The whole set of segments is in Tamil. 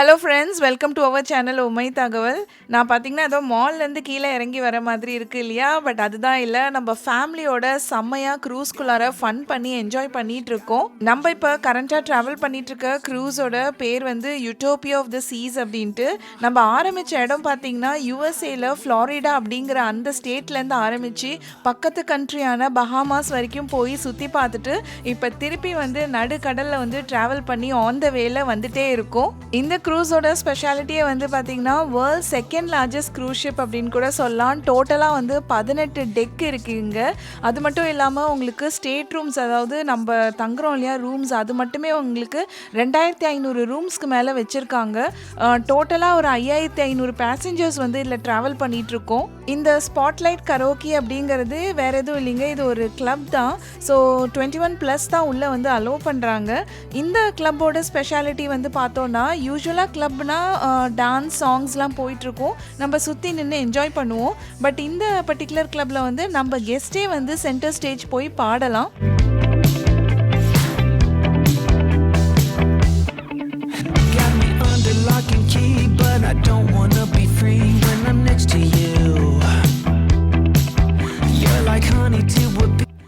Hello friends welcome to our channel உமை தகவல் நான் பார்த்தீங்கன்னா ஏதோ மால்லேருந்து கீழே இறங்கி வர மாதிரி இருக்குது இல்லையா? பட் அதுதான் இல்லை. நம்ம ஃபேமிலியோட செம்மையாக க்ரூஸ்குள்ளார ஃபன் பண்ணி என்ஜாய் பண்ணிகிட்டு இருக்கோம். நம்ம இப்போ கரண்ட்டாக ட்ராவல் பண்ணிட்டு இருக்க க்ரூஸோட பேர் வந்து யூட்டோபியா ஆஃப் த சீஸ் அப்படின்ட்டு. நம்ம ஆரம்பித்த இடம் பார்த்தீங்கன்னா யூஎஸ்ஏல ஃப்ளாரிடா அப்படிங்கிற அந்த ஸ்டேட்லேருந்து ஆரம்பித்து பக்கத்து கண்ட்ரியான பஹாமாஸ் வரைக்கும் போய் சுற்றி பார்த்துட்டு இப்போ திருப்பி வந்து நடுக்கடலில் வந்து ட்ராவல் பண்ணி ஆன் த வேல வந்துட்டே இருக்கும். இந்த க்ரூஸோட ஸ்பெஷாலிட்டியை வந்து பார்த்தீங்கன்னா world second largest cruise ship அப்படின்னு கூட சொல்லலாம். டோட்டலாக வந்து பதினெட்டு டெக் இருக்குங்க அது மட்டும் இல்லாமல் உங்களுக்கு ஸ்டேட் ரூம்ஸ் அதாவது நம்ம தங்குறோம் இல்லையா ரூம்ஸ் அது மட்டுமே உங்களுக்கு ரெண்டாயிரத்தி ஐநூறு ரூம்ஸ்க்கு மேலே வச்சுருக்காங்க. டோட்டலாக ஒரு ஐயாயிரத்தி ஐநூறு பேசஞ்சர்ஸ் வந்து இதில் ட்ராவல் பண்ணிகிட்ருக்கோம் இந்த ஸ்பாட்லைட் கரோக்கி அப்படிங்கிறது வேற எதுவும் இல்லைங்க. இது ஒரு கிளப் தான். ஸோ டுவெண்ட்டி ஒன் ப்ளஸ் தான் உள்ளே வந்து அலோவ் பண்ணுறாங்க இந்த கிளப்போட ஸ்பெஷாலிட்டி வந்து பார்த்தோன்னா யூஸ்வலாக கிளப்னா டான்ஸ் சாங்ஸ்லாம் போயிட்டுருக்கோம். நம்ம சுற்றி நின்று என்ஜாய் பண்ணுவோம். பட் இந்த பர்டிகுலர் கிளப்பில் வந்து நம்ம கெஸ்ட்டே வந்து சென்டர் ஸ்டேஜ் போய் பாடலாம். Lock and key, but I don't wanna be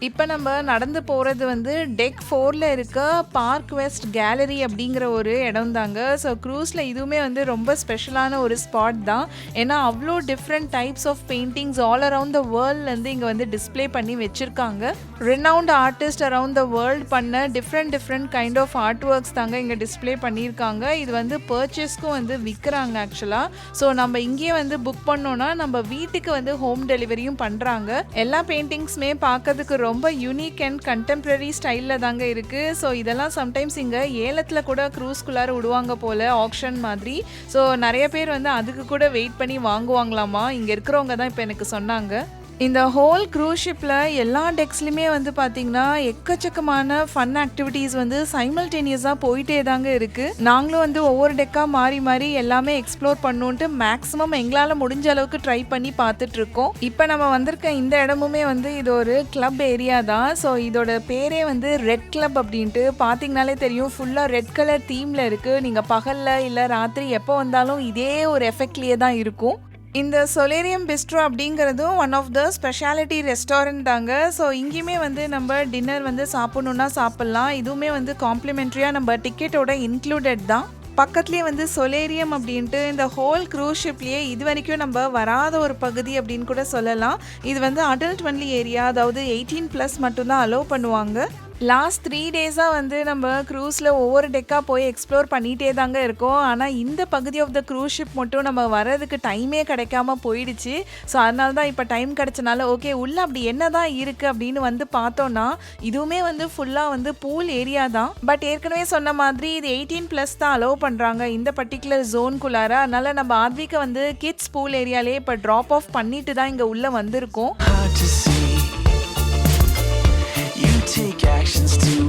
இப்போ நம்ம நடந்து போகிறது வந்து டெக் ஃபோரில் இருக்க பார்க் வெஸ்ட் கேலரி அப்படிங்கிற ஒரு இடம் தாங்க. ஸோ க்ரூஸில் இதுவுமே வந்து ரொம்ப ஸ்பெஷலான ஒரு ஸ்பாட் தான். ஏன்னா அவ்வளோ different types of paintings all around the வேர்ல்ட்லேருந்து இங்கே வந்து டிஸ்ப்ளே பண்ணி வச்சுருக்காங்க. Renowned artist around the world பண்ண different different kind of art works தாங்க இங்கே டிஸ்ப்ளே பண்ணியிருக்காங்க. இது வந்து பர்ச்சேஸ்க்கும் வந்து விற்கிறாங்க ஆக்சுவலாக ஸோ நம்ம இங்கேயே வந்து புக் பண்ணோன்னா நம்ம வீட்டுக்கு வந்து ஹோம் டெலிவரியும் பண்ணுறாங்க எல்லா பெயிண்டிங்ஸுமே பார்க்கறதுக்கு ரொம்ப யூனிக் அண்ட் கண்டெம்ப்ரரி ஸ்டைலில் தாங்க இருக்குது ஸோ இதெல்லாம் சம்டைம்ஸ் இங்கே ஏலத்தில் கூட க்ரூஸ்குள்ளார விடுவாங்க போல் ஆக்ஷன் மாதிரி. ஸோ நிறைய பேர் வந்து அதுக்கு கூட வெயிட் பண்ணி வாங்குவாங்களாமா? இங்கே இருக்கிறவங்க தான் இப்போ எனக்கு சொன்னாங்க. இந்த ஹோல் க்ரூஸ் ஷிப்பில் எல்லா டெக்ஸ்லையுமே வந்து பார்த்தீங்கன்னா எக்கச்சக்கமான ஃபன் ஆக்டிவிட்டீஸ் வந்து சைமல்டேனியஸாக போயிட்டே தாங்க இருக்குது நாங்களும் வந்து ஒவ்வொரு டெக்காக மாறி மாறி எல்லாமே எக்ஸ்ப்ளோர் பண்ணுன்ட்டு மேக்ஸிமம் எங்களால் முடிஞ்ச அளவுக்கு ட்ரை பண்ணி பார்த்துட்ருக்கோம் இப்போ நம்ம வந்திருக்க இந்த இடமுமே வந்து இது ஒரு கிளப் ஏரியா தான். ஸோ இதோட பேரே வந்து ரெட் கிளப் அப்படின்ட்டு பார்த்தீங்கனாலே தெரியும். ஃபுல்லாக ரெட் கலர் தீமில் இருக்குது நீங்கள் பகலில் இல்லை ராத்திரி எப்போ வந்தாலும் இதே ஒரு எஃபெக்ட்லேயே தான் இருக்கும். இந்த சொலேரியம் பிஸ்ட்ரோ அப்படிங்கிறதும் one of the speciality restaurant தாங்க. ஸோ இங்கேயுமே வந்து நம்ம டின்னர் வந்து சாப்பிட்ணுன்னா சாப்பிட்லாம். இதுவுமே வந்து காம்ப்ளிமெண்ட்ரியாக நம்ம டிக்கெட்டோட இன்க்ளூடட் தான். பக்கத்துலேயே வந்து சொலேரியம் அப்படின்ட்டு இந்த ஹோல் க்ரூஸ் ஷிப்லேயே இது வரைக்கும் நம்ம வராத ஒரு பகுதி அப்படின்னு கூட சொல்லலாம். இது வந்து அடல்ட் ஒன்லி ஏரியா அதாவது எயிட்டீன் ப்ளஸ் மட்டும்தான் அலோவ் பண்ணுவாங்க. லாஸ்ட் த்ரீ டேஸாக வந்து நம்ம க்ரூஸில் ஒவ்வொரு டெக்காக போய் எக்ஸ்ப்ளோர் பண்ணிகிட்டே தாங்க இருக்கோம். ஆனால் இந்த பகுதி ஆஃப் த க்ரூஸ் ஷிப் மட்டும் நம்ம வரதுக்கு டைமே கிடைக்காம போயிடுச்சு. ஸோ அதனால தான் இப்போ டைம் கிடைச்சனால ஓகே உள்ளே அப்படி என்ன தான் இருக்குது அப்படின்னு வந்து பார்த்தோன்னா இதுவுமே வந்து ஃபுல்லாக வந்து பூல் ஏரியா தான். பட் ஏற்கனவே சொன்ன மாதிரி இது எயிட்டீன் ப்ளஸ் தான் அலோவ் பண்ணுறாங்க இந்த பர்டிகுலர் ஜோன்குள்ளார அதனால நம்ம ஆத்விகை வந்து கிட்ஸ் பூல் ஏரியாலே இப்போ ட்ராப் ஆஃப் பண்ணிட்டு தான் இங்கே உள்ளே வந்திருக்கோம். Take actions to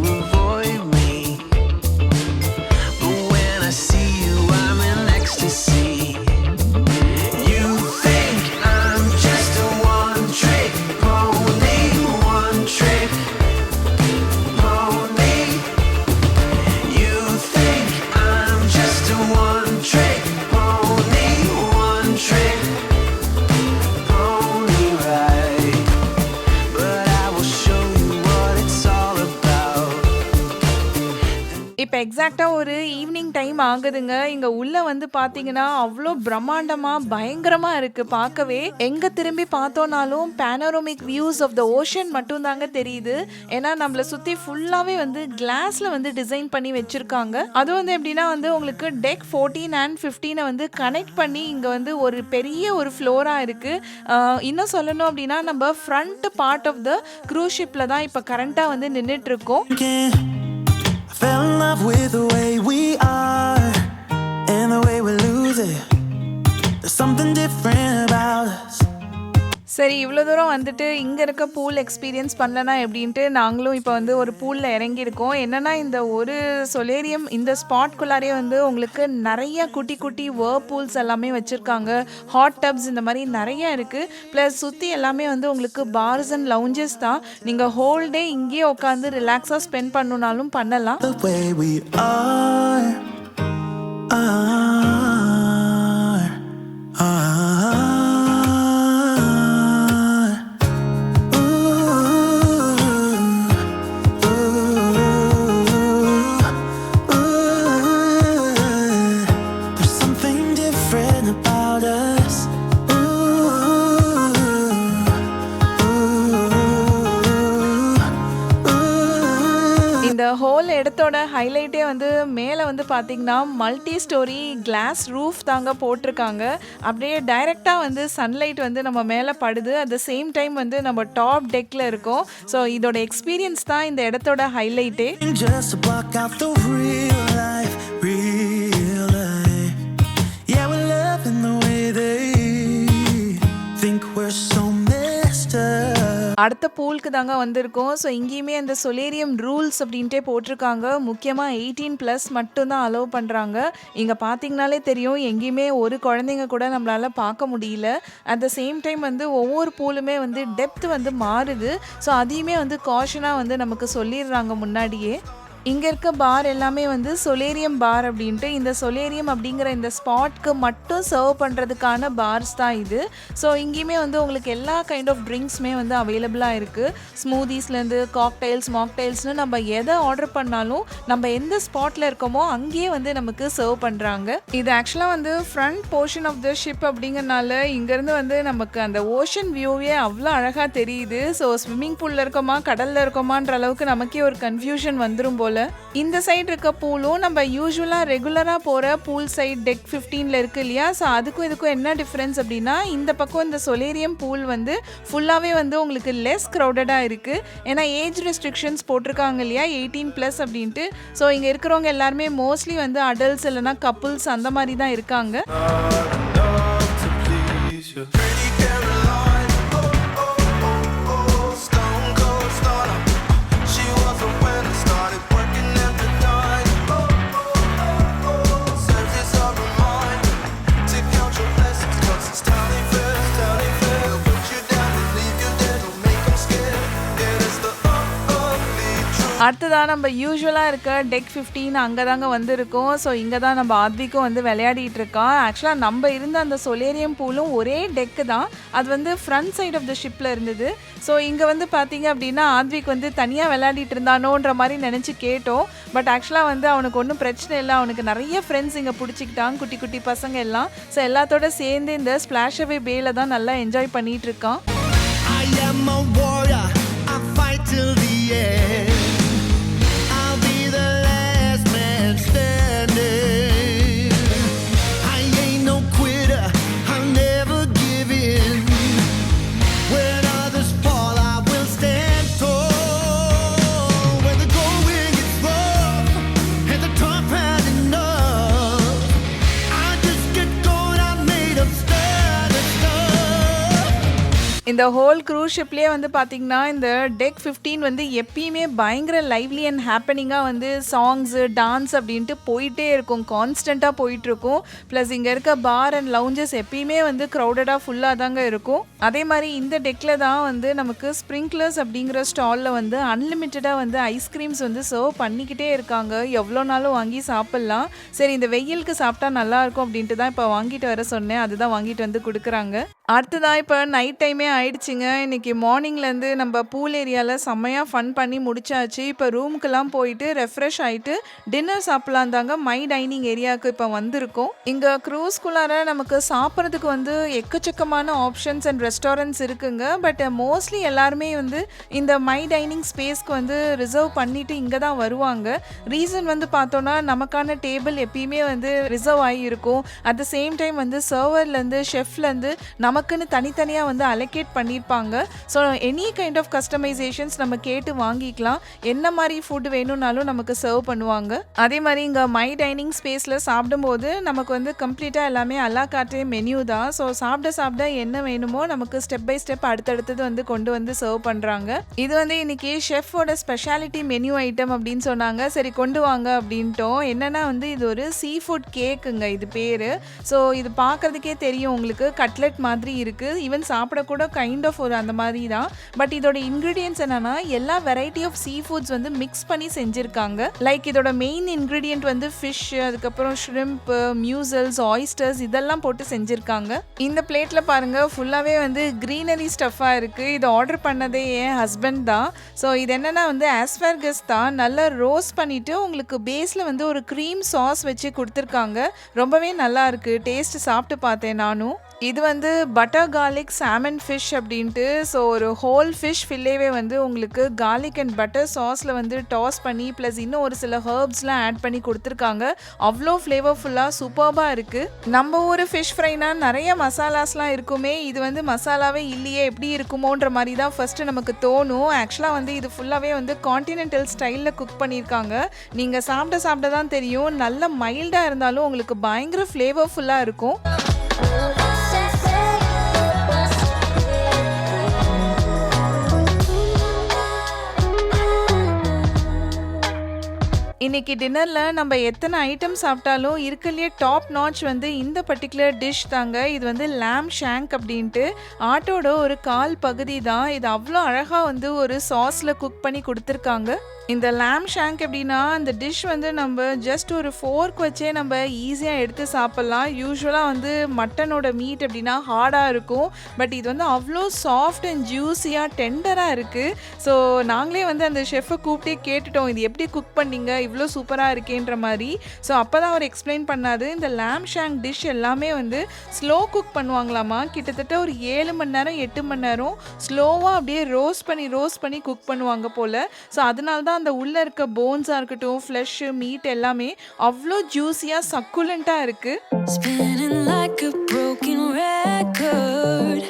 எக்ஸாக்டாக ஒரு ஈவினிங் டைம் ஆகுதுங்க. இங்கே உள்ளே வந்து பார்த்தீங்கன்னா அவ்வளோ பிரம்மாண்டமாக பயங்கரமாக இருக்குது பார்க்கவே எங்கே திரும்பி பார்த்தோன்னாலும் panoramic views of the ocean மட்டும் தாங்க தெரியுது. ஏன்னா நம்மளை சுற்றி ஃபுல்லாகவே வந்து கிளாஸில் வந்து டிசைன் பண்ணி வச்சுருக்காங்க. அது வந்து எப்படின்னா வந்து உங்களுக்கு டெக் ஃபோர்டீன் அண்ட் ஃபிஃப்டீனை வந்து கனெக்ட் பண்ணி இங்கே வந்து ஒரு பெரிய ஒரு ஃப்ளோராக இருக்குது இன்னும் சொல்லணும் அப்படின்னா நம்ம front part of the cruise ஷிப்பில் தான் இப்போ கரண்ட்டாக வந்து நின்றுட்டு இருக்கோம். Fell in love with the way we are and the way we lose it. There's something different about us. சரி இவ்வளோ தூரம் வந்துட்டு இங்கே இருக்க பூல் எக்ஸ்பீரியன்ஸ் பண்ணலனா எப்படின்ட்டு நாங்களும் இப்போ வந்து ஒரு பூலில் இறங்கியிருக்கோம். என்னன்னா இந்த ஒரு சொலேரியம் இந்த ஸ்பாட்குள்ளாரே வந்து உங்களுக்கு நிறைய குட்டி குட்டி வேர் பூல்ஸ் எல்லாமே வச்சுருக்காங்க. ஹாட் டப்ஸ் இந்த மாதிரி நிறைய இருக்குது ப்ளஸ் சுற்றி எல்லாமே வந்து உங்களுக்கு பார்ஸ் அண்ட் லவுஞ்சஸ் தான். நீங்கள் ஹோல் டே இங்கேயே உட்காந்து ரிலாக்ஸாக ஸ்பெண்ட் பண்ணுனாலும் பண்ணலாம். Are. வந்து பார்த்தீங்கன்னா மல்டி ஸ்டோரி கிளாஸ் ரூஃப் தாங்க போட்டிருக்காங்க. அப்படியே டைரெக்டாக வந்து சன்லைட் வந்து நம்ம மேலே படுது. அட் த சேம் டைம் வந்து நம்ம டாப் டெக்கில் இருக்கோம். ஸோ இதோட எக்ஸ்பீரியன்ஸ் தான் இந்த இடத்தோட ஹைலைட்டே அடுத்த பூலுக்கு தாங்க வந்திருக்கோம். ஸோ இங்கேயுமே அந்த சொலேரியம் ரூல்ஸ் அப்படின்ட்டே போட்டிருக்காங்க. முக்கியமாக எயிட்டீன் ப்ளஸ் மட்டும்தான் அலோவ் பண்ணுறாங்க இங்கே பார்த்தீங்கனாலே தெரியும் எங்கேயுமே ஒரு குழந்தைங்க கூட நம்மளால் பார்க்க முடியல. அட் த சேம் டைம் வந்து ஒவ்வொரு பூலுமே வந்து டெப்த் வந்து மாறுது. ஸோ அதையுமே வந்து காஷனாக வந்து நமக்கு சொல்லிடுறாங்க முன்னாடியே. இங்கே இருக்க பார் எல்லாமே வந்து சொலேரியம் பார் அப்படின்ட்டு இந்த சொலேரியம் அப்படிங்கிற இந்த ஸ்பாட்க்கு மட்டும் சர்வ் பண்ணுறதுக்கான பார்ஸ் தான் இது. ஸோ இங்கேயுமே வந்து உங்களுக்கு எல்லா கைண்ட் ஆஃப் ட்ரிங்க்ஸுமே வந்து அவைலபிளாக இருக்குது ஸ்மூதிஸ்லேருந்து காக்டைல்ஸ் மாக்டைல்ஸ்னு நம்ம எதை ஆர்டர் பண்ணாலும் நம்ம எந்த ஸ்பாட்டில் இருக்கோமோ அங்கேயே வந்து நமக்கு சர்வ் பண்ணுறாங்க இது ஆக்சுவலாக வந்து front portion of the ship அப்படிங்கிறனால இங்கேருந்து வந்து நமக்கு அந்த ஓஷன் வியூவே அவ்வளோ அழகாக தெரியுது. ஸோ ஸ்விம்மிங் பூலில் இருக்கோமா கடலில் இருக்கோமான்ற அளவுக்கு நமக்கே ஒரு கன்ஃபியூஷன் வந்துடும் போல் இந்த சைடு இருக்க பூலும் நம்ம யூஸ்வலாக ரெகுலராக போகிற பூல் சைட் டெக் ஃபிஃப்டீனில் இருக்கு இல்லையா? ஸோ அதுக்கும் இதுக்கும் என்ன டிஃப்ரென்ஸ் அப்படின்னா இந்த பக்கம் இந்த சொலேரியம் பூல் வந்து ஃபுல்லாகவே வந்து உங்களுக்கு லெஸ் க்ரௌடடாக இருக்குது ஏன்னா ஏஜ் ரெஸ்ட்ரிக்ஷன்ஸ் போட்டிருக்காங்க இல்லையா? எயிட்டீன் ப்ளஸ் அப்படின்ட்டு. ஸோ இங்கே இருக்கிறவங்க எல்லாருமே மோஸ்ட்லி வந்து அடல்ட்ஸ் இல்லைனா கப்புள்ஸ் அந்த மாதிரி தான் இருக்காங்க. அடுத்ததாக நம்ம யூஸ்வலாக இருக்க டெக் ஃபிஃப்டீன் அங்கே தாங்க வந்திருக்கோம். ஸோ இங்கே தான் நம்ம ஆத்விக்கும் வந்து விளையாடிட்டு இருக்கான் ஆக்சுவலாக நம்ம இருந்த அந்த சொலேரியம் பூலும் ஒரே டெக்கு தான். அது வந்து ஃப்ரண்ட் சைட் ஆஃப் த ஷிப்பில் இருந்தது. ஸோ இங்கே வந்து பார்த்தீங்க அப்படின்னா ஆத்விக் வந்து தனியாக விளையாடிட்டு இருந்தானோன்ற மாதிரி நினச்சி கேட்டோம். பட் ஆக்சுவலாக வந்து அவனுக்கு ஒன்றும் பிரச்சனை இல்லை. அவனுக்கு நிறைய ஃப்ரெண்ட்ஸ் இங்கே பிடிச்சிக்கிட்டான் குட்டி குட்டி பசங்க எல்லாம். ஸோ எல்லாத்தோட சேர்ந்து இந்த ஸ்பிளாஷ் அவே பேல தான் நல்லா என்ஜாய் பண்ணிட்டு இருக்கான். I am a warrior. I fight till the end. இந்த ஹோல் க்ரூஸ் ஷிப்லேயே வந்து பார்த்தீங்கன்னா இந்த டெக் 15 வந்து எப்பயுமே பயங்கர லைவ்லி அண்ட் ஹாப்பனிங்காக வந்து சாங்ஸு டான்ஸ் அப்படின்ட்டு போயிட்டே இருக்கும். கான்ஸ்டண்ட்டாக போயிட்டுருக்கும். ப்ளஸ் இங்கே இருக்க பார் அண்ட் லவுஞ்சஸ் எப்பயுமே வந்து க்ரௌடடாக ஃபுல்லாக தாங்க இருக்கும். அதே மாதிரி இந்த டெக்கில் தான் வந்து நமக்கு ஸ்ப்ரிங்க்லர்ஸ் அப்படிங்கிற ஸ்டாலில் வந்து அன்லிமிட்டடாக வந்து ஐஸ்கிரீம்ஸ் வந்து சர்வ் பண்ணிக்கிட்டே இருக்காங்க. எவ்வளோ நாளும் வாங்கி சாப்பிட்லாம். சரி இந்த வெயிலுக்கு சாப்பிட்டா நல்லாயிருக்கும் அப்படின்ட்டு தான் இப்போ வாங்கிட்டு வர சொன்னேன். அதுதான் வாங்கிட்டு வந்து கொடுக்குறாங்க. அடுத்ததான் இப்போ நைட் டைமே ஆயிடுச்சுங்க. இன்னைக்கு மார்னிங்லேருந்து நம்ம பூல் ஏரியாவில் செம்மையாக ஃபன் பண்ணி முடிச்சாச்சு. இப்போ ரூமுக்கெல்லாம் போயிட்டு ரெஃப்ரெஷ் ஆகிட்டு டின்னர் சாப்பிட்லாம் தாங்க மை டைனிங் ஏரியாவுக்கு இப்போ வந்திருக்கோம். இங்கே க்ரூஸ்குள்ளார நமக்கு சாப்பிட்றதுக்கு வந்து எக்கச்சக்கமான ஆப்ஷன்ஸ் அண்ட் ரெஸ்டாரண்ட்ஸ் இருக்குங்க. பட் மோஸ்ட்லி எல்லாருமே வந்து இந்த மை டைனிங் ஸ்பேஸ்க்கு வந்து ரிசர்வ் பண்ணிவிட்டு இங்கே தான் வருவாங்க. ரீசன் வந்து பார்த்தோன்னா நமக்கான டேபிள் எப்பயுமே வந்து ரிசர்வ் ஆகி இருக்கும். அட் த சேம் டைம் வந்து சர்வர்லேருந்து ஷெஃப்லேருந்து நமக்குன்னு தனித்தனியாக வந்து அலோகேட் பண்ணியிருப்பாங்க so any kind of customisations நம்ம கேட்டு வாங்கிக்கலாம். என்ன மாதிரி ஃபுட் வேணும்னாலும் நமக்கு சர்வ் பண்ணுவாங்க. அதே மாதிரி இங்கே மை டைனிங் ஸ்பேஸில் சாப்பிடும்போது நமக்கு வந்து கம்ப்ளீட்டாக எல்லாமே அல்லா காட்டே மெனு தான். ஸோ சாப்பிட சாப்பிட என்ன வேணுமோ நமக்கு ஸ்டெப் பை ஸ்டெப் அடுத்தடுத்தது வந்து கொண்டு வந்து சர்வ் பண்ணுறாங்க இது வந்து இன்னைக்கு ஷெஃபோட ஸ்பெஷாலிட்டி மெனு ஐட்டம் அப்படின்னு சொன்னாங்க. சரி கொண்டு வாங்க அப்படின்ட்டோம். என்னன்னா வந்து இது ஒரு சீ ஃபுட் கேக்குங்க இது பேர். ஸோ இது பார்க்கறதுக்கே தெரியும். உங்களுக்கு கட்லெட் மாதிரி இருக்குது ஈவன் சாப்பிடக்கூட கைண்ட் ஆஃப் ஒரு அந்த மாதிரி தான் பட் இதோட இன்க்ரீடியன்ஸ் என்னன்னா எல்லா வெரைட்டி ஆஃப் சீ ஃபுட்ஸ் வந்து மிக்ஸ் பண்ணி செஞ்சுருக்காங்க. லைக் இதோட மெயின் இன்க்ரீடியன்ட் வந்து ஃபிஷ் அதுக்கப்புறம் ஷ்ரிம்ப் மியூசல்ஸ் ஆயிஸ்டர்ஸ் இதெல்லாம் போட்டு செஞ்சுருக்காங்க. இந்த பிளேட்ல பாருங்க ஃபுல்லாகவே வந்து க்ரீனரி ஸ்டஃபாக இருக்குது இது ஆர்டர் பண்ணதே என் ஹஸ்பண்ட் தான். ஸோ இது என்னன்னா வந்து ஆஸ்பர்கஸ் தான். நல்லா ரோஸ்ட் பண்ணிட்டு உங்களுக்கு பேஸில் வந்து ஒரு க்ரீம் சாஸ் வச்சு கொடுத்துருக்காங்க. ரொம்பவே நல்லா இருக்கு. டேஸ்ட் சாப்பிட்டு பார்த்தேன் நானும். இது வந்து பட்டர் கார்லிக் சாமன் ஃபிஷ் அப்படின்ட்டு ஸோ ஒரு ஹோல் ஃபிஷ் ஃபில்லேவே வந்து உங்களுக்கு கார்லிக் அண்ட் பட்டர் சாஸில் வந்து டாஸ் பண்ணி ப்ளஸ் இன்னும் ஒரு சில ஹர்ப்ஸ்லாம் ஆட் பண்ணி கொடுத்துருக்காங்க. அவ்வளோ ஃப்ளேவர்ஃபுல்லாக சூப்பர்பாக இருக்குது நம்ம ஊர் ஃபிஷ் ஃப்ரைனா நிறைய மசாலாஸ்லாம் இருக்குமே இது வந்து மசாலாவே இல்லையே எப்படி இருக்குமோன்ற மாதிரி தான் ஃபஸ்ட்டு நமக்கு தோணும். ஆக்சுவலாக வந்து இது ஃபுல்லாகவே வந்து காண்டினென்டல் ஸ்டைலில் குக் பண்ணியிருக்காங்க. நீங்கள் சாப்பிட சாப்பிட தான் தெரியும். நல்ல மைல்டாக இருந்தாலும் உங்களுக்கு பயங்கர ஃப்ளேவர்ஃபுல்லாக இருக்கும். இன்னைக்கு டின்னரில் நம்ம எத்தனை ஐட்டம் சாப்பிட்டாலும் இருக்கலையே டாப் நாச் வந்து இந்த பர்டிகுலர் டிஷ் தாங்க. இது வந்து லேம் ஷேங்க் அப்படின்ட்டு ஆட்டோட ஒரு கால் பகுதி தான். இது அவ்வளோ அழகாக வந்து ஒரு சாஸில் குக் பண்ணி கொடுத்துருக்காங்க. இந்த லேம் ஷேங்க் எப்படின்னா அந்த டிஷ் வந்து நம்ம ஜஸ்ட் ஒரு ஃபோர்க் வச்சே நம்ம ஈஸியாக எடுத்து சாப்பிட்லாம். யூஸ்வலாக வந்து மட்டனோட மீட் அப்படின்னா ஹார்டாக இருக்கும். பட் இது வந்து அவ்வளோ சாஃப்ட் அண்ட் ஜூஸியாக டெண்டராக இருக்குது ஸோ நாங்களே வந்து அந்த ஷெஃபை கூப்பிட்டே கேட்டுட்டோம் இது எப்படி குக் பண்ணீங்க? இவ்வளோ சூப்பராக இருக்கேன்ற மாதிரி. ஸோ அப்போ தான் அவர் எக்ஸ்பிளைன் பண்ணாது இந்த லேம் ஷேங்க் டிஷ் எல்லாமே வந்து ஸ்லோ குக் பண்ணுவாங்களாமா கிட்டத்தட்ட ஒரு ஏழு மணி நேரம் எட்டு மணி நேரம் ஸ்லோவாக அப்படியே ரோஸ்ட் பண்ணி ரோஸ்ட் பண்ணி குக் பண்ணுவாங்க போல். ஸோ அதனால தான் அந்த உள்ளே இருக்க போன்ஸாக இருக்கட்டும் ஃப்ளஷ்ஷு மீட் எல்லாமே அவ்வளோ ஜூஸியாக சக்குலண்ட்டாக இருக்குது Spinning like a broken record.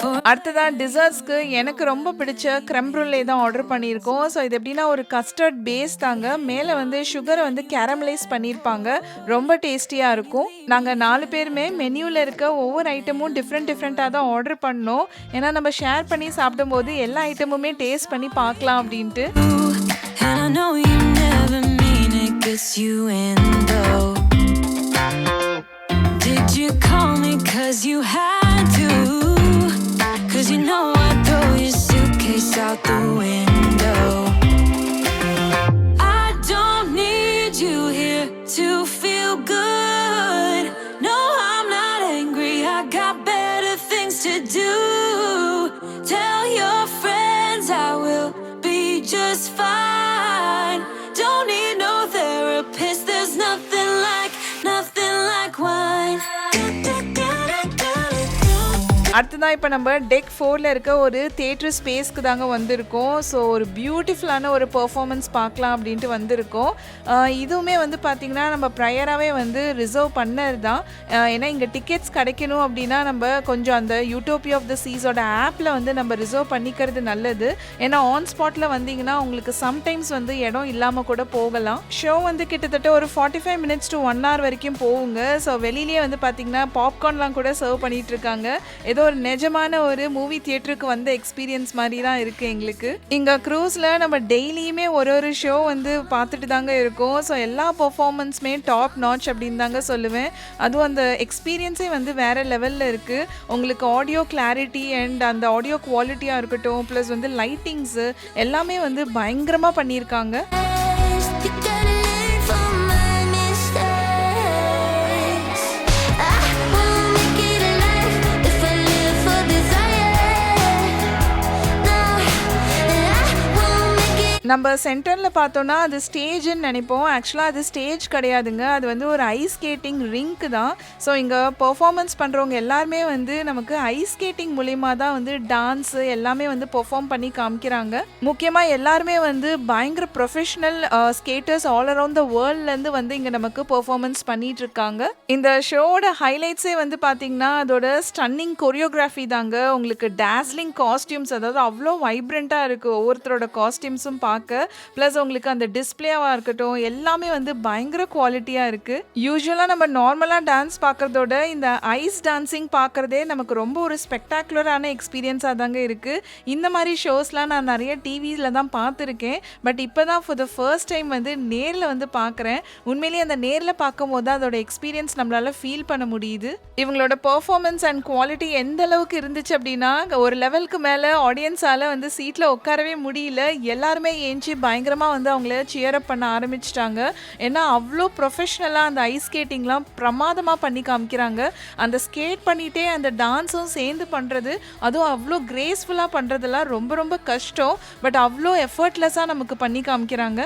For அடுத்ததா டிசர்ட்ஸ்க்கு எனக்கு ரொம்ப பிடிச்ச க்ரெம்ப்ருல்லே தான் ஆர்டர் பண்ணியிருக்கோம். ஸோ இது எப்படின்னா ஒரு கஸ்டர்ட் பேஸ் தாங்க. மேலே வந்து சுகரை வந்து கேரமலைஸ் பண்ணியிருப்பாங்க. ரொம்ப டேஸ்டியாக இருக்கும். நாங்கள் நாலு பேருமே மெனியூவில் இருக்க ஒவ்வொரு ஐட்டமும் டிஃப்ரெண்ட் டிஃப்ரெண்ட்டாக தான் ஆர்டர் பண்ணோம். ஏன்னா நம்ம ஷேர் பண்ணி சாப்பிடும்போது எல்லா ஐட்டமுமே டேஸ்ட் பண்ணி பார்க்கலாம் அப்படின்ட்டு. Know you never mean it, guess you in though. Did you call me cause you had to? Cause you know I throw your suitcase out the window. அடுத்ததான் இப்போ நம்ம டெக் ஃபோரில் இருக்க ஒரு தேட்டர் ஸ்பேஸ்க்கு தாங்க வந்திருக்கோம். ஸோ ஒரு பியூட்டிஃபுல்லான ஒரு பெர்ஃபார்மன்ஸ் பார்க்கலாம் அப்படின்ட்டு வந்திருக்கோம். இதுவுமே வந்து பார்த்திங்கன்னா நம்ம ப்ரையராகவே வந்து ரிசர்வ் பண்ணது தான் ஏன்னா இங்கே டிக்கெட்ஸ் கிடைக்கணும் அப்படின்னா நம்ம கொஞ்சம் அந்த யூடோபி ஆஃப் த சீஸோட ஆப்பில் வந்து நம்ம ரிசர்வ் பண்ணிக்கிறது நல்லது. ஏன்னா ஆன் ஸ்பாட்டில் வந்தீங்கன்னா உங்களுக்கு சம்டைம்ஸ் வந்து இடம் இல்லாமல் கூட போகலாம். ஷோ வந்து கிட்டத்தட்ட ஒரு forty five minutes to one hour வரைக்கும் போகுங்க. ஸோ வெளியிலேயே வந்து பார்த்திங்கன்னா பாப்கார்ன்லாம் கூட சர்வ் பண்ணிகிட்ருக்காங்க இருக்காங்க. ஏதோ ஒரு நிஜமான ஒரு மூவி தியேட்டருக்கு வந்த எக்ஸ்பீரியன்ஸ் மாதிரி தான் இருக்குது எங்களுக்கு. இங்கே க்ரூஸில் நம்ம டெய்லியுமே ஒரு ஒரு ஷோ வந்து பார்த்துட்டு தாங்க இருக்கோம். ஸோ எல்லா பர்ஃபார்மன்ஸுமே டாப் நாச் அப்படின்னு தாங்க சொல்லுவேன். அதுவும் அந்த எக்ஸ்பீரியன்ஸே வந்து வேறு லெவலில் இருக்குது உங்களுக்கு ஆடியோ கிளாரிட்டி அண்ட் அந்த ஆடியோ குவாலிட்டியாக இருக்கட்டும் ப்ளஸ் வந்து லைட்டிங்ஸு எல்லாமே வந்து பயங்கரமாக பண்ணியிருக்காங்க. நம்ம சென்டரில் பார்த்தோன்னா அது ஸ்டேஜ்னு நினைப்போம். ஆக்சுவலாக அது ஸ்டேஜ் கிடையாதுங்க. அது வந்து ஒரு ஐஸ் ஸ்கேட்டிங் ரிங்க் தான். ஸோ இங்கே பர்ஃபாமன்ஸ் பண்ணுறவங்க எல்லாருமே வந்து நமக்கு ஐஸ் ஸ்கேட்டிங் மூலியமாக தான் வந்து டான்ஸு எல்லாமே வந்து பெர்ஃபார்ம் பண்ணி காமிக்கிறாங்க. முக்கியமாக எல்லாருமே வந்து பயங்கர professional skaters all around the வேர்ல்ட்லேருந்து வந்து இங்கே நமக்கு பெர்ஃபார்மன்ஸ் பண்ணிட்டு இருக்காங்க இந்த ஷோவோட ஹைலைட்ஸே வந்து பார்த்தீங்கன்னா அதோட ஸ்டன்னிங் கொரியோகிராஃபி தாங்க. உங்களுக்கு டேஸ்லிங் காஸ்டியூம்ஸ் அதாவது அவ்வளோ வைப்ரண்ட்டாக இருக்குது ஒவ்வொருத்தரோட காஸ்டியூம்ஸும் பார்க்க பார்க்க. ப்ளஸ் உங்களுக்கு அந்த டிஸ்பிளேவாக இருக்கட்டும் எல்லாமே வந்து பயங்கர குவாலிட்டியாக இருக்குது யூஸ்வலாக நம்ம நார்மலாக டான்ஸ் பார்க்குறதோட இந்த ஐஸ் டான்சிங் பார்க்குறதே நமக்கு ரொம்ப ஒரு ஸ்பெக்டாகுலரான எக்ஸ்பீரியன்ஸாக தாங்க இருக்குது இந்த மாதிரி ஷோஸ்லாம் நான் நிறைய டிவியில் தான் பார்த்துருக்கேன். பட் இப்போ தான் ஃபார் த ஃபர்ஸ்ட் டைம் வந்து நேரில் வந்து பார்க்குறேன். உண்மையிலேயே அந்த நேரில் பார்க்கும்போது தான் அதோட எக்ஸ்பீரியன்ஸ் நம்மளால் ஃபீல் பண்ண முடியுது. இவங்களோட பர்ஃபார்மன்ஸ் அண்ட் குவாலிட்டி எந்த அளவுக்கு இருந்துச்சு அப்படின்னா ஒரு லெவலுக்கு மேலே ஆடியன்ஸால் வந்து சீட்டில் உட்காரவே முடியல. எல்லாருமே ஏஞ்சி பயங்கரமாக வந்து அவங்கள சியரப் பண்ண ஆரம்பிச்சிட்டாங்க. ஏன்னா அவ்வளோ ப்ரொஃபஷ்னலாக அந்த ஐஸ் ஸ்கேட்டிங்லாம் பிரமாதமாக பண்ணி காமிக்கிறாங்க. அந்த ஸ்கேட் பண்ணிகிட்டே அந்த டான்ஸும் சேர்ந்து பண்ணுறது அதுவும் அவ்வளோ கிரேஸ்ஃபுல்லாக பண்ணுறதெல்லாம் ரொம்ப ரொம்ப கஷ்டம். பட் அவ்வளோ எஃபர்ட்லெஸ்ஸாக நமக்கு பண்ணி காமிக்கிறாங்க.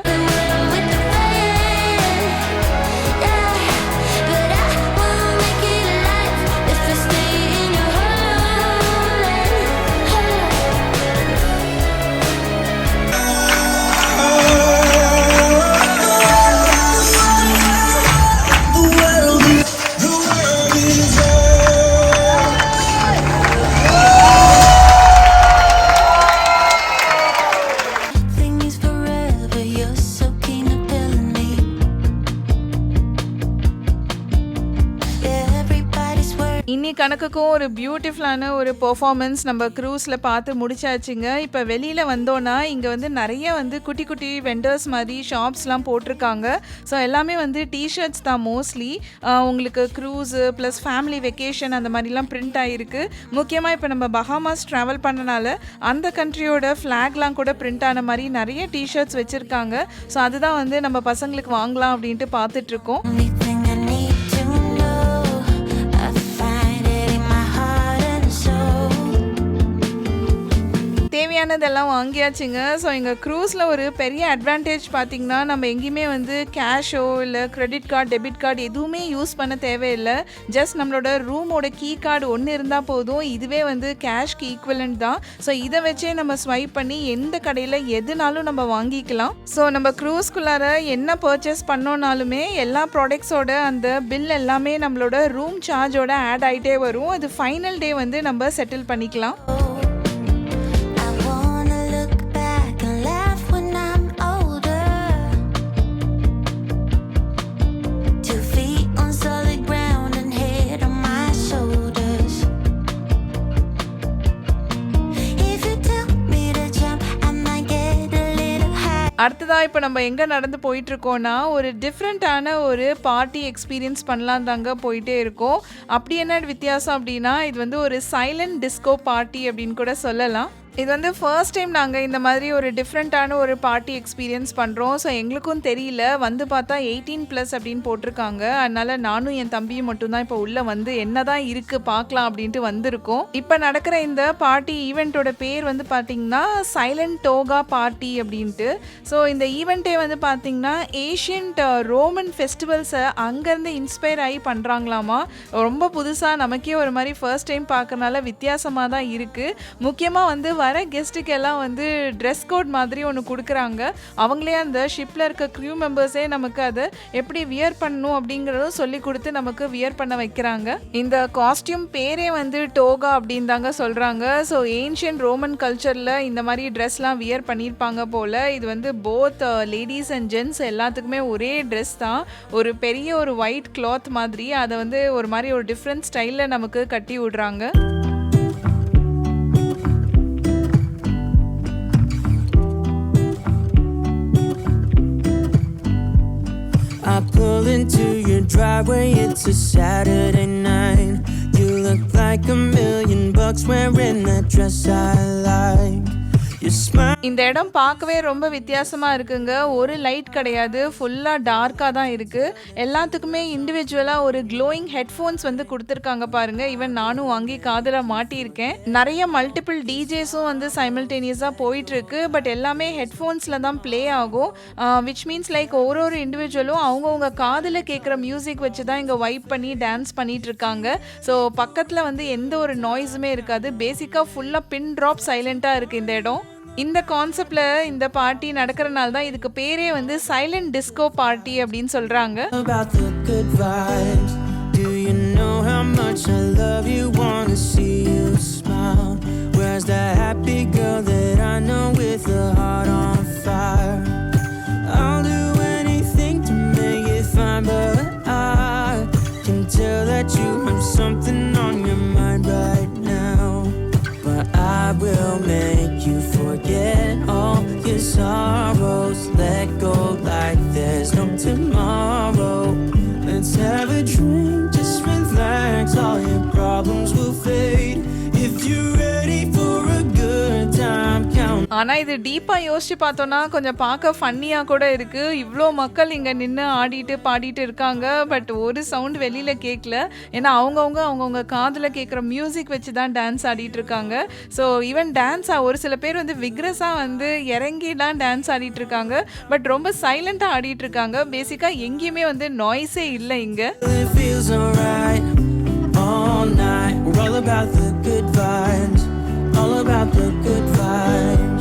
எல்லாருக்கும் ஒரு பியூட்டிஃபுல்லான ஒரு பர்ஃபார்மன்ஸ் நம்ம க்ரூஸில் பார்த்து முடிச்சாச்சுங்க. இப்போ வெளியில் வந்தோன்னா இங்கே வந்து நிறைய வந்து குட்டி குட்டி வெண்டர்ஸ் மாதிரி ஷாப்ஸ்லாம் போட்டிருக்காங்க. ஸோ எல்லாமே வந்து டிஷர்ட்ஸ் தான் மோஸ்ட்லி உங்களுக்கு க்ரூஸு ப்ளஸ் ஃபேமிலி வெக்கேஷன் அந்த மாதிரிலாம் பிரிண்ட் ஆகிருக்கு முக்கியமாக இப்போ நம்ம பஹாமாஸ் ட்ராவல் பண்ணனால அந்த கண்ட்ரியோட ஃப்ளாக்லாம் கூட பிரிண்ட் ஆன மாதிரி நிறைய டிஷர்ட்ஸ் வச்சுருக்காங்க. ஸோ அதுதான் வந்து நம்ம பசங்களுக்கு வாங்கலாம் அப்படின்ட்டு பார்த்துட்ருக்கோம் தேவையானதெல்லாம் வாங்கியாச்சுங்க. ஸோ எங்கள் க்ரூஸில் ஒரு பெரிய அட்வான்டேஜ் பார்த்திங்கன்னா நம்ம எங்கேயுமே வந்து கேஷோ இல்லை க்ரெடிட் கார்டு டெபிட் கார்டு எதுவுமே யூஸ் பண்ண தேவையில்லை. ஜஸ்ட் நம்மளோட ரூமோட கீ கார்டு ஒன்று இருந்தால் போதும். இதுவே வந்து கேஷ்க்கு ஈக்குவலண்ட் தான். ஸோ இதை வச்சே நம்ம ஸ்வைப் பண்ணி எந்த கடையில் எதுனாலும் நம்ம வாங்கிக்கலாம். ஸோ நம்ம க்ரூஸ்குள்ளார என்ன பர்ச்சேஸ் பண்ணோனாலுமே எல்லா ப்ராடக்ட்ஸோட அந்த பில் எல்லாமே நம்மளோட ரூம் சார்ஜோட ஆட் ஆகிட்டே வரும். அது ஃபைனல் டே வந்து நம்ம செட்டில் பண்ணிக்கலாம். அடுத்ததாக இப்போ நம்ம எங்கே நடந்து போயிட்டுருக்கோன்னா ஒரு டிஃப்ரெண்ட்டான ஒரு பார்ட்டி எக்ஸ்பீரியன்ஸ் பண்ணலாம் தாங்க போயிட்டே இருக்கோம். அப்படி என்ன வித்தியாசம் அப்படின்னா இது வந்து ஒரு சைலண்ட் டிஸ்கோ பார்ட்டி அப்படின்னு கூட சொல்லலாம். இது வந்து ஃபர்ஸ்ட் டைம் நாங்கள் இந்த மாதிரி ஒரு டிஃப்ரெண்ட்டான ஒரு பார்ட்டி எக்ஸ்பீரியன்ஸ் பண்ணுறோம் ஸோ எங்களுக்கும் தெரியல. வந்து பார்த்தா எயிட்டீன் ப்ளஸ் அப்படின்னு போட்டிருக்காங்க. அதனால் நானும் என் தம்பியும் மட்டும்தான் இப்போ உள்ளே வந்து என்ன தான் இருக்குது பார்க்கலாம் அப்படின்ட்டு வந்திருக்கோம். இப்போ நடக்கிற இந்த பார்ட்டி ஈவெண்ட்டோட பேர் வந்து பார்த்திங்கன்னா சைலண்ட் டோகா பார்ட்டி அப்படின்ட்டு. ஸோ இந்த ஈவெண்ட்டே வந்து பார்த்தீங்கன்னா ஏஷியன்ட் ரோமன் ஃபெஸ்டிவல்ஸை அங்கேருந்து இன்ஸ்பயர் ஆகி பண்ணுறாங்களாமா ரொம்ப புதுசாக நமக்கே ஒரு மாதிரி ஃபர்ஸ்ட் டைம் பார்க்கறனால வித்தியாசமாக தான் இருக்குது முக்கியமாக வந்து வர கெஸ்ட்டுக்கு எல்லாம் வந்து ட்ரெஸ் கோட் மாதிரி ஒன்று கொடுக்குறாங்க. அவங்களே அந்த ஷிப்பில் இருக்க க்ரூ மெம்பர்ஸே நமக்கு அதை எப்படி வியர் பண்ணணும் அப்படிங்கிறதும் சொல்லி கொடுத்து நமக்கு வியர் பண்ண வைக்கிறாங்க. இந்த காஸ்டியூம் பேரே வந்து டோகா அப்படின்னு தாங்க சொல்கிறாங்க ஸோ ஏன்ஷியன் ரோமன் கல்ச்சரில் இந்த மாதிரி ட்ரெஸ்லாம் வியர் பண்ணியிருப்பாங்க போல். இது வந்து போத் லேடிஸ் அண்ட் ஜென்ட்ஸ் எல்லாத்துக்குமே ஒரே ட்ரெஸ் தான். ஒரு பெரிய ஒரு ஒயிட் கிளாத் மாதிரி. அதை வந்து ஒரு மாதிரி ஒரு டிஃப்ரெண்ட் ஸ்டைலில் நமக்கு கட்டி விடுறாங்க. I pull into your driveway, it's a Saturday night. You look like a million bucks wearing that dress I like. இந்த இடம் பார்க்கவே ரொம்ப வித்தியாசமா இருக்குங்க. ஒரு லைட் கிடையாது. ஃபுல்லாக டார்க்காக தான் இருக்கு. எல்லாத்துக்குமே இண்டிவிஜுவலாக ஒரு க்ளோயிங் ஹெட்ஃபோன்ஸ் வந்து கொடுத்துருக்காங்க பாருங்க. ஈவன் நானும் வாங்கி காதில் மாட்டியிருக்கேன். நிறைய மல்டிபிள் டிஜேஸும் வந்து சைமல்டேனியஸாக போயிட்டு இருக்கு பட் எல்லாமே ஹெட்ஃபோன்ஸில் தான் ப்ளே ஆகும். விச் மீன்ஸ் லைக் ஒரு ஒரு இண்டிவிஜுவலும் அவங்கவுங்க காதில் கேட்குற மியூசிக் வச்சு தான் இங்கே வைப் பண்ணி டான்ஸ் பண்ணிட்டு இருக்காங்க ஸோ பக்கத்தில் வந்து எந்த ஒரு நாய்ஸுமே இருக்காது. பேசிக்காக ஃபுல்லாக பின் ட்ராப் சைலண்ட்டாக இருக்குது இந்த இடம். இந்த கான்செப்ட்ல இந்த பார்ட்டி நடக்கிறனால தான் இதுக்கு பேரே வந்து சைலண்ட் டிஸ்கோ பார்ட்டி அப்படின்னு சொல்றாங்க Tell that you have something on your mind right now. I will make you forget all your sorrows. ஆனால் இது டீப்பாக யோசிச்சு பார்த்தோன்னா கொஞ்சம் பார்க்க ஃபன்னியாக கூட இருக்குது இவ்வளோ மக்கள் இங்கே நின்று ஆடிட்டு பாடிட்டு இருக்காங்க. பட் ஒரு சவுண்ட் வெளியில் கேட்கல ஏன்னா அவங்கவுங்க அவங்கவுங்க காதில் கேட்குற மியூசிக் வச்சு தான் டான்ஸ் ஆடிட்டு இருக்காங்க. ஸோ ஈவன் டான்ஸாக ஒரு சில பேர் வந்து விக்ரஸாக வந்து இறங்கிலாம் டான்ஸ் ஆடிட்டு இருக்காங்க. பட் ரொம்ப சைலண்ட்டாக ஆடிட்டு இருக்காங்க. பேசிக்காக எங்கேயுமே வந்து நாய்ஸே இல்லை இங்கே. All about the good vibes, all about the good vibes.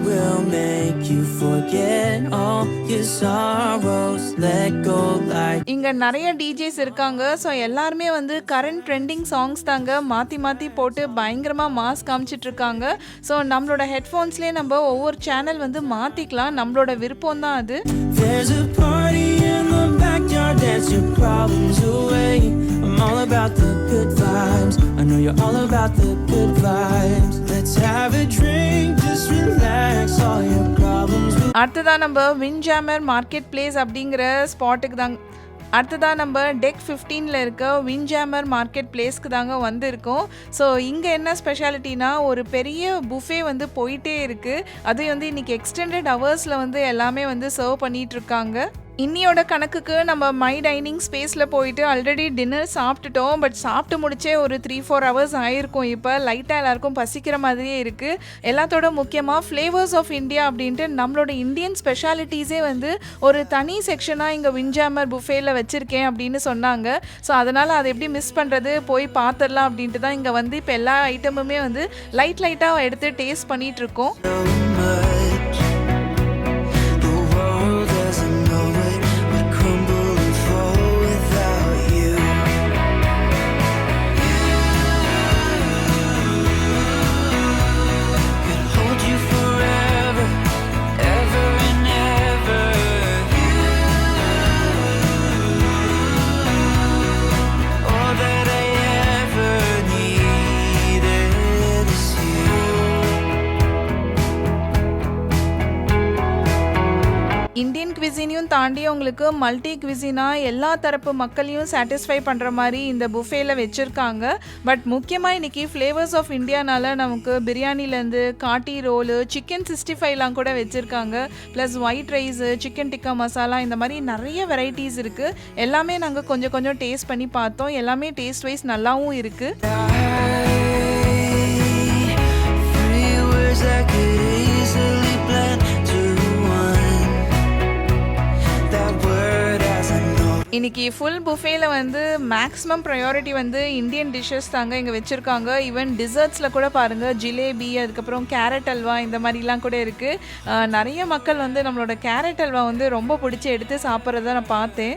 Will make you forget all your sorrows. Let go like இங்க நிறைய டிஜேஸ் இருக்காங்க ஸோ எல்லாருமே வந்து கரண்ட் ட்ரெண்டிங் சாங்ஸ் தாங்க மாற்றி மாற்றி போட்டு பயங்கரமாக மாஸ் காமிச்சிட்டு இருக்காங்க ஸோ நம்மளோட ஹெட்ஃபோன்ஸ்லேயே நம்ம ஒவ்வொரு சேனல் வந்து மாற்றிக்கலாம் நம்மளோட விருப்பம் தான் அது There's a party in the backyard, dance your problems away. I'm all about the good vibes. I know you're all about the good vibes. Let's have a drink, just relax. All your problems அடுத்ததான் அடுத்ததாக நம்ம வின்ஜாமர் மார்க்கெட் பிளேஸ் அப்படிங்கிற ஸ்பாட்டுக்கு தாங்க அடுத்ததாக நம்ம டெக் ஃபிஃப்டீனில் இருக்க வின்ஜாமர் மார்க்கெட் பிளேஸ்க்கு தாங்க வந்திருக்கோம் ஸோ இங்கே என்ன ஸ்பெஷாலிட்டினா ஒரு பெரிய புஃபே வந்து போயிட்டே இருக்குது அது வந்து இன்றைக்கி எக்ஸ்டெண்டட் ஹவர்ஸில் வந்து எல்லாமே வந்து சர்வ் பண்ணிகிட்ருக்காங்க இருக்காங்க இன்னியோட கணக்குக்கு நம்ம மை டைனிங் ஸ்பேஸில் போயிட்டு ஆல்ரெடி டின்னர் சாப்பிட்டுட்டோம் பட் சாப்பிட்டு முடிச்சே ஒரு த்ரீ ஃபோர் ஹவர்ஸ் ஆயிருக்கும். இப்போ லைட்டாக எல்லாருக்கும் பசிக்கிற மாதிரியே இருக்குது எல்லாத்தோட முக்கியமாக ஃப்ளேவர்ஸ் ஆஃப் இந்தியா அப்படின்ட்டு நம்மளோட இந்தியன் ஸ்பெஷாலிட்டிஸே வந்து ஒரு தனி செக்ஷனாக இங்கே விஞ்சாமர் புஃபேல வச்சுருக்கேன் அப்படின்னு சொன்னாங்க. ஸோ அதனால் அதை எப்படி மிஸ் பண்ணுறது போய் பார்த்துடலாம் அப்படின்ட்டு தான் இங்கே வந்து இப்போ எல்லா ஐட்டமுமே வந்து லைட் லைட்டாக எடுத்து டேஸ்ட் பண்ணிகிட்ருக்கோம் தாண்டி உங்களுக்கு மல்டி குவிசினாக எல்லா தரப்பு மக்களையும் சாட்டிஸ்ஃபை பண்ணுற மாதிரி இந்த புஃபேல வச்சுருக்காங்க. பட் முக்கியமாக இன்றைக்கி ஃப்ளேவர்ஸ் ஆஃப் இந்தியானால நமக்கு பிரியாணிலேருந்து காட்டி ரோலு சிக்கன் சிக்ஸ்டி ஃபைவ்லாம் கூட வச்சுருக்காங்க. Plus white rice chicken tikka masala இந்த மாதிரி நிறைய வெரைட்டிஸ் இருக்குது எல்லாமே நாங்கள் கொஞ்சம் கொஞ்சம் டேஸ்ட் பண்ணி பார்த்தோம். எல்லாமே டேஸ்ட் வைஸ் நல்லாவும் இருக்குது இன்னைக்கு ஃபுல் புஃபேல வந்து மேக்ஸிமம் ப்ரையாரிட்டி வந்து இந்தியன் டிஷ்ஷஸ் தாங்க இங்கே வச்சுருக்காங்க. ஈவன் டிசர்ட்ஸில் கூட பாருங்கள் ஜிலேபி அதுக்கப்புறம் கேரட் அல்வா இந்த மாதிரிலாம் கூட இருக்குது நிறைய மக்கள் வந்து நம்மளோட கேரட் அல்வா வந்து ரொம்ப பிடிச்சி எடுத்து சாப்பிட்றத நான் பார்த்தேன்.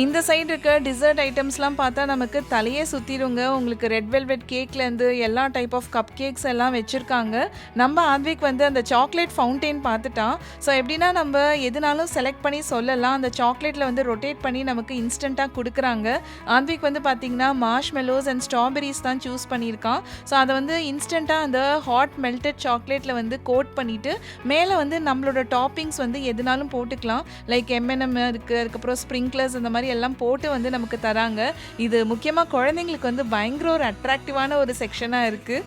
இந்த சைடு இருக்க டிசர்ட் ஐட்டம்ஸ்லாம் பார்த்தா நமக்கு தலையே சுற்றிடுங்க உங்களுக்கு ரெட் வெல்வெட் கேக்லேருந்து எல்லா டைப் ஆஃப் கப் கேக்ஸ் எல்லாம் வச்சுருக்காங்க. நம்ம ஆத்விக் வந்து அந்த சாக்லேட் ஃபவுண்டெயின் பார்த்துட்டான் ஸோ எப்படின்னா நம்ம எதுனாலும் செலக்ட் பண்ணி சொல்லலாம். அந்த சாக்லேட்டில் வந்து ரொட்டேட் பண்ணி நமக்கு இன்ஸ்டண்ட்டாக கொடுக்குறாங்க. ஆத்விக் வந்து பார்த்தீங்கன்னா மார்ஷ் மெலோஸ் அண்ட் ஸ்ட்ராபெரிஸ் தான் சூஸ் பண்ணியிருக்கான். ஸோ அதை வந்து இன்ஸ்டண்ட்டாக அந்த ஹாட் மெல்டட் சாக்லேட்டில் வந்து கோட் பண்ணிவிட்டு மேலே வந்து நம்மளோட டாப்பிங்ஸ் வந்து எதுனாலும் போட்டுக்கலாம். லைக் எம்என்எம் இருக்குது அதுக்கப்புறம் ஸ்ப்ரிங்க்லர்ஸ் இந்த மாதிரி எல்லாம் போட்டு வந்து நமக்கு தராங்க. இது முக்கியமாக குழந்தைங்களுக்கு வந்து பயங்கர ஒரு அட்ராக்டிவான ஒரு செக்ஷனாக இருக்குது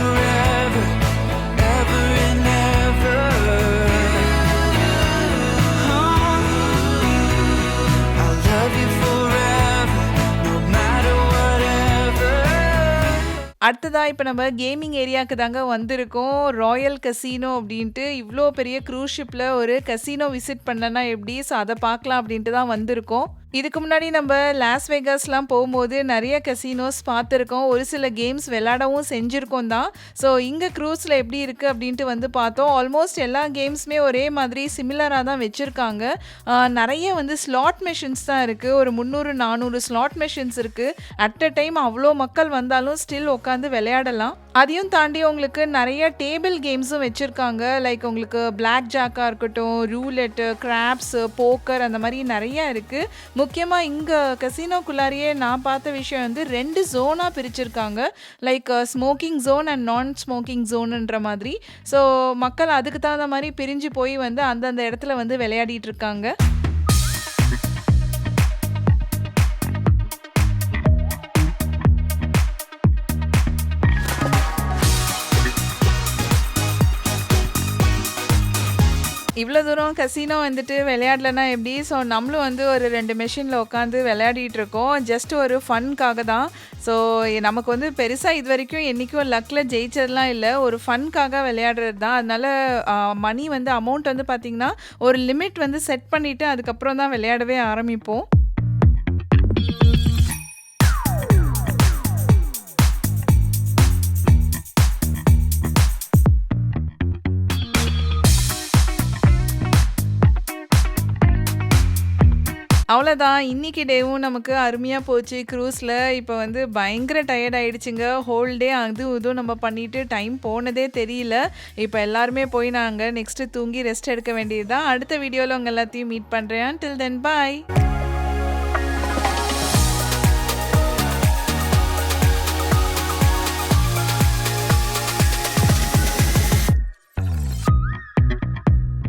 அடுத்ததாக இப்போ நம்ம கேமிங் ஏரியாவுக்கு தாங்க வந்திருக்கோம். ராயல் கசினோ அப்படின்ட்டு இவ்வளோ பெரிய க்ரூஸ் ஷிப்பில் ஒரு கசினோ விசிட் பண்ணலன்னா எப்படி? ஸோ அதை பார்க்கலாம் அப்படின்ட்டு தான் வந்திருக்கோம். இதுக்கு முன்னாடி நம்ம லாஸ் வேகாஸ்லாம் போகும்போது நிறைய கசினோஸ் பார்த்துருக்கோம். ஒரு சில கேம்ஸ் விளாடவும் செஞ்சுருக்கோம் தான். ஸோ இங்கே க்ரூஸில் எப்படி இருக்குது அப்படின்ட்டு வந்து பார்த்தோம். ஆல்மோஸ்ட் எல்லா கேம்ஸுமே ஒரே மாதிரி சிமிலராக தான் வச்சுருக்காங்க. நிறைய வந்து ஸ்லாட் மெஷின்ஸ் தான் இருக்குது ஒரு முந்நூறு நானூறு ஸ்லாட் மெஷின்ஸ் இருக்குது அட் அ டைம் அவ்வளோ மக்கள் வந்தாலும் ஸ்டில் உட்காந்து விளையாடலாம். அதையும் தாண்டி உங்களுக்கு நிறைய டேபிள் கேம்ஸும் வச்சுருக்காங்க. லைக் உங்களுக்கு பிளாக் ஜாக்காக இருக்கட்டும் ரூலெட்டு கிராப்ஸு போக்கர் அந்த மாதிரி நிறையா இருக்குது முக்கியமாக இங்கே கசினோக்குள்ளாரியே நான் பார்த்த விஷயம் வந்து ரெண்டு ஜோனாக பிரிச்சிருக்காங்க. Like smoking zone and non smoking ஜோனுன்ற மாதிரி. ஸோ மக்கள் அதுக்கு தகுந்த மாதிரி பிரிஞ்சு போய் வந்து அந்தந்த இடத்துல வந்து விளையாடிட்டு இருக்காங்க. இவ்வளோ தூரம் கசினோ வந்துட்டு விளையாடலனா எப்படி? ஸோ நம்மளும் வந்து ஒரு ரெண்டு மெஷினில் உட்காந்து விளையாடிட்டு இருக்கோம். ஜஸ்ட் ஒரு ஃபன்க்காக தான். ஸோ நமக்கு வந்து பெருசாக இது வரைக்கும் என்றைக்கும் லக்கில் ஜெயிச்சதுலாம் இல்லை. ஒரு ஃபன்க்காக விளையாடுறது தான். அதனால் மணி வந்து அமௌண்ட் வந்து பார்த்திங்கன்னா ஒரு லிமிட் வந்து செட் பண்ணிவிட்டு அதுக்கப்புறம் தான் விளையாடவே ஆரம்பிப்போம். அவ்வளோதான் இன்னைக்கு டேவும் நமக்கு அருமையாக போச்சு. க்ரூஸில் இப்போ வந்து பயங்கர டயர்ட் ஆகிடுச்சிங்க ஹோல் டே அது இதுவும் நம்ம பண்ணிட்டு டைம் போனதே தெரியல. இப்போ எல்லாருமே போய் நாங்கள் நெக்ஸ்ட்டு தூங்கி ரெஸ்ட் எடுக்க வேண்டியது தான் அடுத்த வீடியோவில் உங்கள் எல்லாத்தையும் மீட் பண்ணுறேன் டில் தென் பாய்